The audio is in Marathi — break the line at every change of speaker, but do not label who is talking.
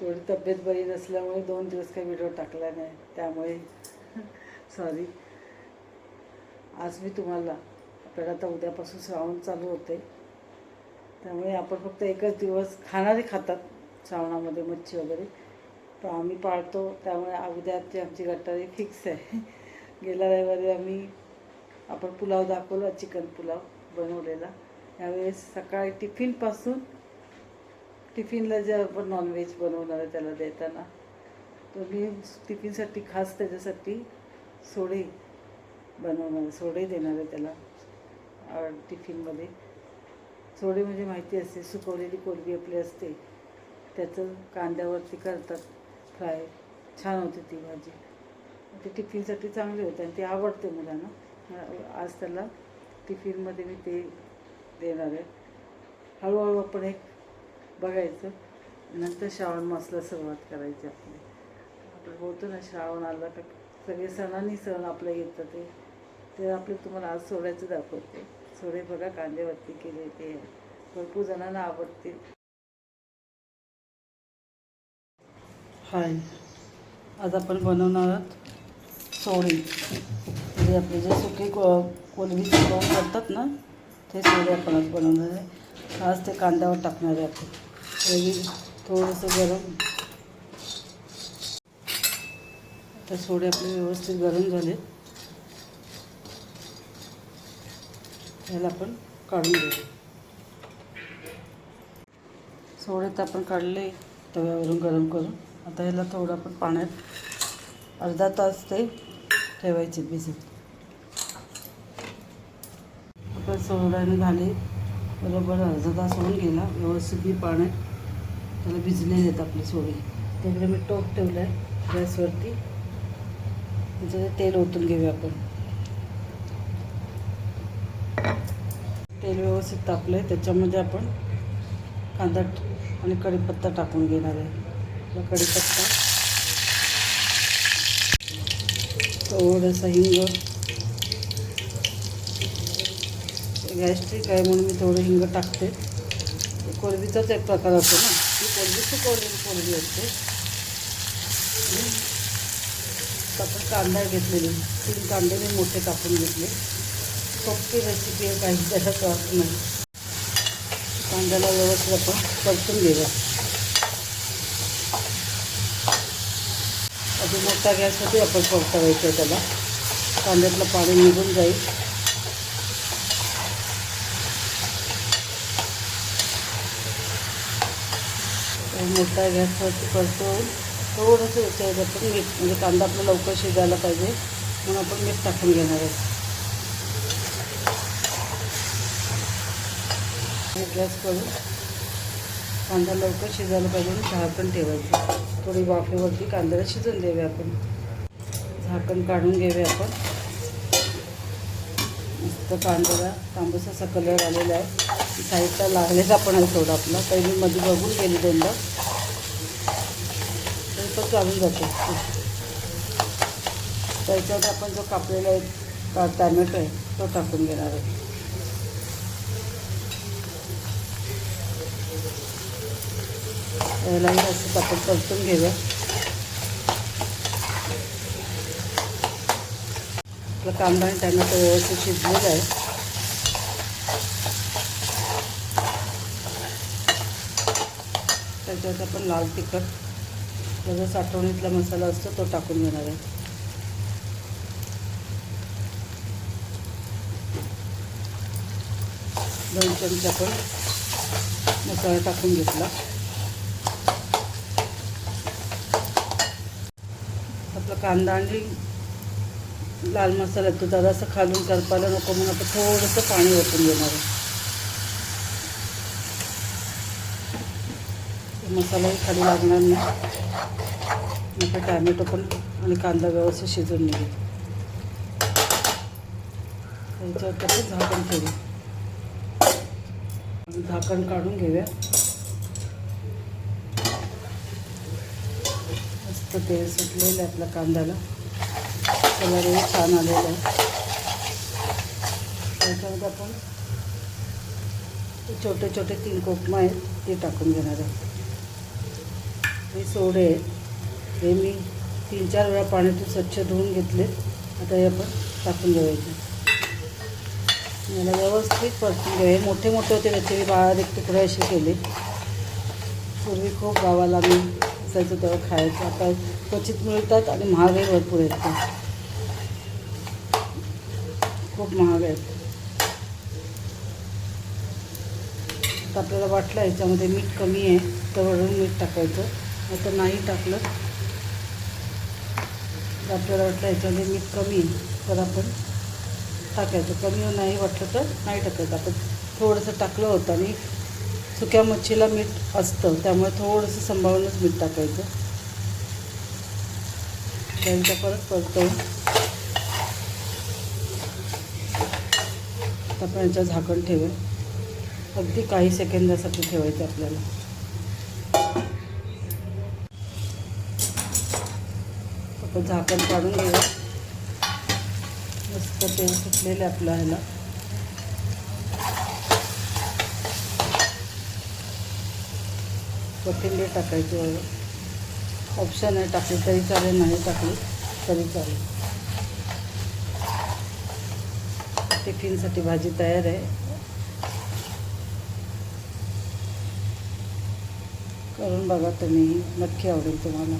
थोडी तब्येत बरी नसल्यामुळे दोन दिवस काही व्हिडिओ टाकला नाही. त्यामुळे सॉरी आज मी तुम्हाला आपल्याला आता उद्यापासून श्रावण चालू होते त्यामुळे आपण फक्त एकच दिवस खाणारे खातात श्रावणामध्ये मच्छी वगैरे. पण आम्ही पाळतो त्यामुळे उद्याची आमची गटारी फिक्स आहे. गेल्या रविवारी आम्ही आपण पुलाव दाखवला चिकन पुलाव बनवलेला. यावेळेस सकाळी टिफिनपासून टिफिनला जे आपण नॉनव्हेज बनवणार आहे त्याला देताना तर मी टिफिनसाठी खास त्याच्यासाठी सोडे बनवणार सोडे देणार आहे त्याला आ, टिफिनमध्ये. सोडे म्हणजे माहिती असते सुकवलेली कोलबी आपली असते त्याचं कांद्यावरती करतात फ्राय छान होते ती भाजी. ते टिफिनसाठी चांगली होते आणि ते आवडते मुलांना. आज त्याला टिफिनमध्ये मी ते देणार आहे. हळूहळू आपण एक बघायचं. नंतर श्रावण मासला सुरुवात करायची आपली. आपण बोलतो ना श्रावण आला का सगळे सणांनी सण आपल्या येतात ते. ते आपले तुम्हाला आज सोड्याचं दाखवते. सोडे बघा कांद्यावरती केले ते. भरपूर जणांना आवडते हाय. आज आपण बनवणार आहोत सोडे म्हणजे आपले जे सुके को कोलबी सुकवून करतात ना ते सोडे आपण आज बनवणार आहे. आज ते कांद्यावर टाकणार आहे आपण. त्यावेळी थोडंसं गरम. आता सोडे आपले व्यवस्थित गरम झाले. ह्याला आपण काढून घेऊ. सोडे तर आपण काढले तव्यावरून गरम करून. आता ह्याला थोडं आपण पाण्यात अर्धा तास ते ठेवायचे भिजत. आपण सोड्याने झाले. बरोबर अर्धा तास होऊन गेला. व्यवस्थित मी पाण्यात त्याला भिजलेले आहेत आपले सोडे. त्याकडे मी टोप ठेवलं आहे गॅसवरती. त्याचं तेल ओतून घेऊया आपण. तेल व्यवस्थित तापलं आहे त्याच्यामध्ये आपण कांदा आणि कढीपत्ता टाकून घेणार आहे. आपला कढीपत्ता. थोडंसं हिंग. गॅस्ट्रिक आहे म्हणून मी थोडं हिंग टाकते. कोलबीचाच एक प्रकार असतो ना. ही कोलबी सुकवलेली कोलबी असते. आपण कांदा घेतलेले. तीन कांदे मी मोठे कापून घेतले. सोपी रेसिपी आहे काही त्याचा त्रास नाही. कांद्याला व्यवस्थित आपण परतून घेऊया. अजून मोठा गॅसवरती आपण परतावायचं आहे त्याला. कांद्यातलं पाणी निघून जाईल. मोठा गॅसवरती परतवून थोडंसं याच्यावर आपण मीठ म्हणजे कांदा आपला लवकर शिजायला पाहिजे. म्हणून आपण मीठ टाकून घेणार आहे. गॅस करून कांदा लवकर शिजायला पाहिजे आणि झाकण ठेवायचं. थोडी वाफेवरती कांद्याला शिजून द्यावे आपण. झाकण काढून घेऊया आपण. मस्त कांद्याला तांबूस असा कलर आलेला आहे. साईडला लागलेला पण आहे थोडा आपला. पहिली मध्ये बघून गेली दोनदा. तरी पण चालून जातो. त्याच्यात आपण जो कापलेला आहे का टॅमॅटो आहे तो टाकून घेणार आहे. त्यालाही असंच आपण परतून घेऊया. आपलं कांदा आणि टॅमॅटो व्यवस्थित शिजलेलं आहे. त्याच्यात आपण लाल तिखट त्याचा साठवणीतला मसाला असतो तो टाकून देणार आहे. दोन चमचे आपण मसाला टाकून घेतला. आपला कांदा आणि लाल मसाला तो जरासं खालून करपायला नको म्हणून आपण थोडंसं पाणी ओतून घेणार आहे. मसालाही खाली लागणार नाही. नंतर टॅमॅटो पण आणि कांदा व्यवस्थित शिजून निघेल. त्याच्यावर त्याचं झाकण ठेवू. झाकण काढून घेऊया. मस्त तेल सुटलेलं आहे आपल्या कांद्याला. कलरही छान आलेला आहे. त्याच्यामध्ये आपण छोटे छोटे तीन कोकमा आहेत ते टाकून घेणार आहे. हे सोडे आहेत. हे मी तीन चार वेळा पाण्यातून स्वच्छ धुवून घेतले. आता हे आपण टाकून द्यायचे याला व्यवस्थित परतून घ्यावे मोठे मोठे होते त्याचे मी बारीक तुकडे असे केले. पूर्वी खूप गावाला मी असायचं तेव्हा खायचं. आता क्वचित मिळतात आणि महागही भरपूर येतात खूप महाग आहेत. आता आपल्याला वाटलं याच्यामध्ये मीठ कमी आहे तर वरून मीठ टाकायचं. आता नाही टाकलं. तर आपल्याला वाटलं याच्यामध्ये मीठ कमी तर आपण टाकायचं. कमी नाही वाटलं तर नाही टाकायचं. आपण थोडंसं टाकलं होतं आणि सुक्या मच्छीला मीठ असतं. त्यामुळे थोडंसं सांभाळूनच मीठ टाकायचं. त्यांच्या परत परतवून आपण याचं झाकण ठेवेल अगदी काही सेकंदासाठी ठेवायचं आपल्याला. आपण झाकण काढून घेऊया. मस्त तेल सुटलेलं आहे आपलं ह्याला. कोथिंबीर टाकायची वगैरे ऑप्शन आहे टाकली तरी चालेल नाही टाकली तरी चालेल. टिफिनसाठी भाजी तयार आहे. करून बघा तुम्ही नक्की आवडेल तुम्हाला.